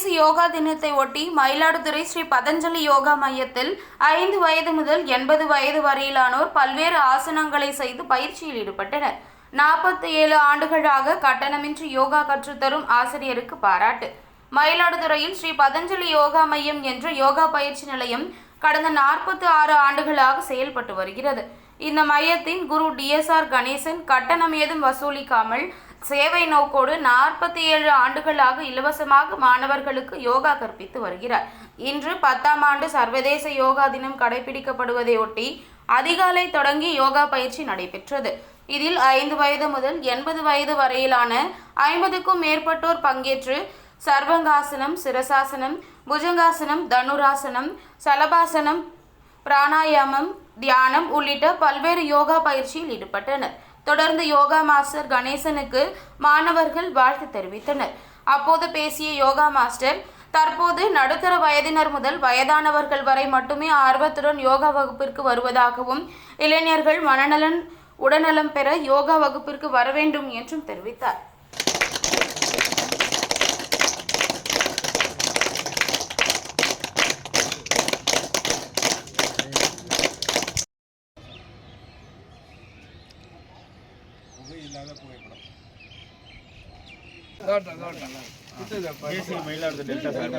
தினத்தை ஒட்டி மயிலாடுதுறை ஸ்ரீ பதஞ்சலி யோகா மையத்தில் ஐந்து வயது முதல் எண்பது வயது வரையிலானோர் பல்வேறு ஆசனங்களை செய்து பயிற்சியில் ஈடுபட்டனர். நாற்பத்தி ஏழு ஆண்டுகளாக கட்டணமின்றி யோகா கற்றுத்தரும் ஆசிரியருக்கு பாராட்டு. மயிலாடுதுறையில் ஸ்ரீ பதஞ்சலி யோகா மையம் என்ற யோகா பயிற்சி நிலையம் கடந்த நாற்பத்தி ஆறு ஆண்டுகளாக செயல்பட்டு வருகிறது. இந்த மையத்தின் குரு டிஎஸ்ஆர் கணேசன் கட்டணம் ஏதும் வசூலிக்காமல் சேவை நோக்கோடு நாற்பத்தி ஏழு ஆண்டுகளாக இலவசமாக மாணவர்களுக்கு யோகா கற்பித்து வருகிறார். இன்று பத்தாம் ஆண்டு சர்வதேச யோகா தினம் கடைபிடிக்கப்படுவதையொட்டி அதிகாலை தொடங்கி யோகா பயிற்சி நடைபெற்றது. இதில் ஐந்து வயது முதல் எண்பது வயது வரையிலான ஐம்பதுக்கும் மேற்பட்டோர் பங்கேற்று சர்வங்காசனம் சிரசாசனம் புஜங்காசனம் தனுராசனம் சலபாசனம் பிராணாயாமம் தியானம் உள்ளிட்ட பல்வேறு யோகா பயிற்சியில் ஈடுபட்டனர். தொடர்ந்து யோகா மாஸ்டர் கணேசனுக்கு மாணவர்கள் வாழ்த்து தெரிவித்தனர். அப்போது பேசிய யோகா மாஸ்டர் தற்போது நடுத்தர வயதினர் முதல் வயதானவர்கள் வரை மட்டுமே ஆர்வத்துடன் யோகா வகுப்பிற்கு வருவதாகவும் இளைஞர்கள் மனநலன் உடல்நலம் பெற யோகா வகுப்பிற்கு வர வேண்டும் என்றும் தெரிவித்தார். தேசிய மயிலாடுதுறை டெல்டா சார்